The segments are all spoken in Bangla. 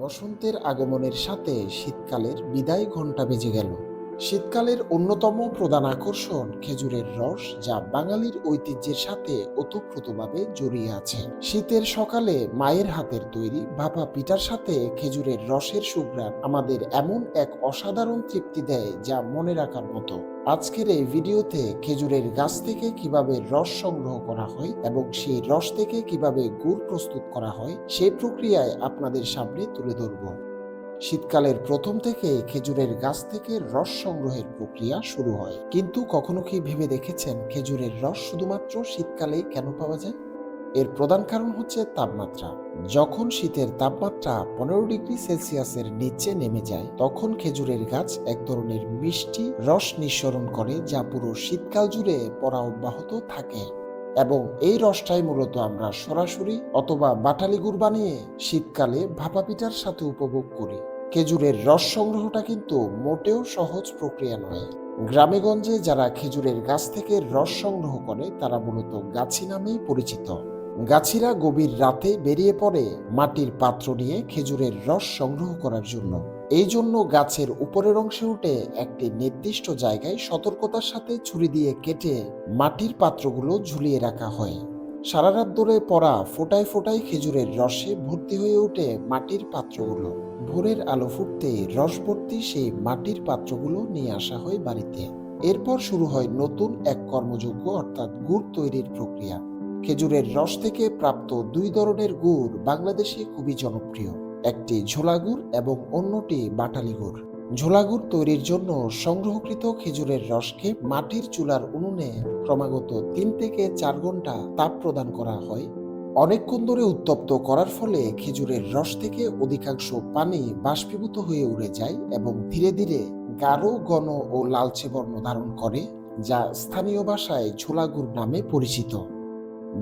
বসন্তের আগমনের সাথে শীতকালের বিদায় ঘণ্টা বেজে গেল। শীতকালের অন্যতম প্রধান আকর্ষণ খেজুরের রস, যা বাঙালির ঐতিহ্যের সাথে ওতপ্রোতভাবে জড়িয়ে আছে। শীতের সকালে মায়ের হাতের তৈরি ভাপা পিঠার সাথে খেজুরের রসের সুঘ্রাণ আমাদের এমন এক অসাধারণ তৃপ্তি দেয় যা মনে রাখার মতো। আজকের এই ভিডিওতে খেজুরের গাছ থেকে কীভাবে রস সংগ্রহ করা হয় এবং সেই রস থেকে কীভাবে গুড় প্রস্তুত করা হয় সেই প্রক্রিয়ায় আপনাদের সামনে তুলে ধরব। শীতকালের প্রথম থেকে খেজুরের গাছ থেকে রস সংগ্রহের প্রক্রিয়া শুরু হয়। কিন্তু কখনো কি ভেবে দেখেছেন খেজুরের রস শুধুমাত্র শীতকালেই কেন পাওয়া যায়? এর প্রধান কারণ হচ্ছে তাপমাত্রা। যখন শীতের তাপমাত্রা পনেরো ডিগ্রি সেলসিয়াসের নিচে নেমে যায়, তখন খেজুরের গাছ এক ধরনের মিষ্টি রস নিঃসরণ করে যা পুরো শীতকাল জুড়ে পড়া অব্যাহত থাকে। এবং এই রসটাই মূলত আমরা সরাসরি অথবা বাটালি গুড় বানিয়ে শীতকালে ভাপা পিঠার সাথে উপভোগ করি। খেজুরের রস সংগ্রহটা কিন্তু মোটেও সহজ প্রক্রিয়া নয়। গ্রামেগঞ্জে যারা খেজুরের গাছ থেকে রস সংগ্রহ করে, তারা মূলত গাছি নামেই পরিচিত। গাছিরা গভীর রাতে বেরিয়ে পড়ে মাটির পাত্র নিয়ে খেজুরের রস সংগ্রহ করার জন্য। এই জন্য গাছের উপরের অংশে উঠে একটি নির্দিষ্ট জায়গায় সতর্কতার সাথে ছুরি দিয়ে কেটে মাটির পাত্রগুলো ঝুলিয়ে রাখা হয়। সারা রাত ধরে পড়া ফোটায় ফোটায় খেজুরের রসে ভর্তি হয়ে ওঠে মাটির পাত্রগুলো। ভোরের আলো ফুটতে রস ভর্তি সেই মাটির পাত্রগুলো নিয়ে আসা হয় বাড়িতে। এরপর শুরু হয় নতুন এক কর্মযোগ্য অর্থাৎ গুড় তৈরির প্রক্রিয়া। খেজুরের রস থেকে প্রাপ্ত দুই ধরনের গুড় বাংলাদেশে খুবই জনপ্রিয়। একটি ঝোলা গুড় এবং অন্যটি বাটালি গুড়। ঝোলা গুড় তৈরির জন্য সংগ্রহকৃত খেজুরের রসকে মাটির চুলার উনুনে ক্রমাগত তিন থেকে চার ঘণ্টা তাপ প্রদান করা হয়। অনেকক্ষণ ধরে উত্তপ্ত করার ফলে খেজুরের রস থেকে অধিকাংশ পানি বাষ্পীভূত হয়ে উড়ে যায় এবং ধীরে ধীরে গাঢ়, ঘন ও লালচে বর্ণ ধারণ করে, যা স্থানীয় ভাষায় ঝোলা গুড় নামে পরিচিত।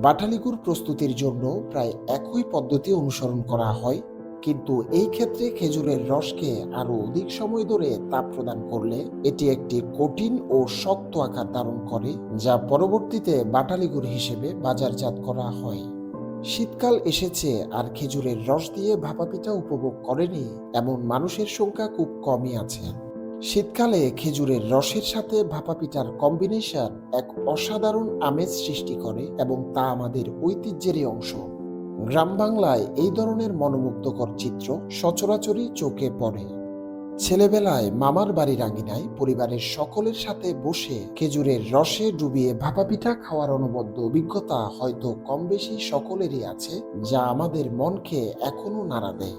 বাটালি গুড় প্রস্তুতির জন্য প্রায় একই পদ্ধতি অনুসরণ করা হয়। কিন্তু এই ক্ষেত্রে খেজুরের রসকে আরও অধিক সময় ধরে তাপ প্রদান করলে এটি একটি কঠিন ও শক্ত আকার ধারণ করে, যা পরবর্তীতে বাটালি গুড় হিসেবে বাজারজাত করা হয়। শীতকাল এসেছে আর খেজুরের রস দিয়ে ভাপা পিঠা উপভোগ করেনি এমন মানুষের সংখ্যা খুব কমই আছে। শীতকালে খেজুরের রসের সাথে ভাপা পিঠার কম্বিনেশন এক অসাধারণ আমেজ সৃষ্টি করে এবং তা আমাদের ঐতিহ্যেরই অংশ। গ্রাম বাংলায় এই ধরনের মনোমুগ্ধকর চিত্র সচরাচরই চোখে পড়ে। ছেলেবেলায় মামার বাড়ির আঙিনায় পরিবারের সকলের সাথে বসে খেজুরের রসে ডুবিয়ে ভাপা পিঠা খাওয়ার অনবদ্য অভিজ্ঞতা হয়তো কম বেশি সকলেরই আছে, যা আমাদের মনকে এখনও নাড়া দেয়।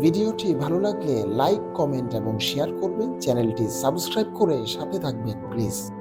ভিডিওটি ভালো লাগলে লাইক, কমেন্ট এবং শেয়ার করবেন। চ্যানেলটি সাবস্ক্রাইব করে সাথে থাকবেন, প্লিজ।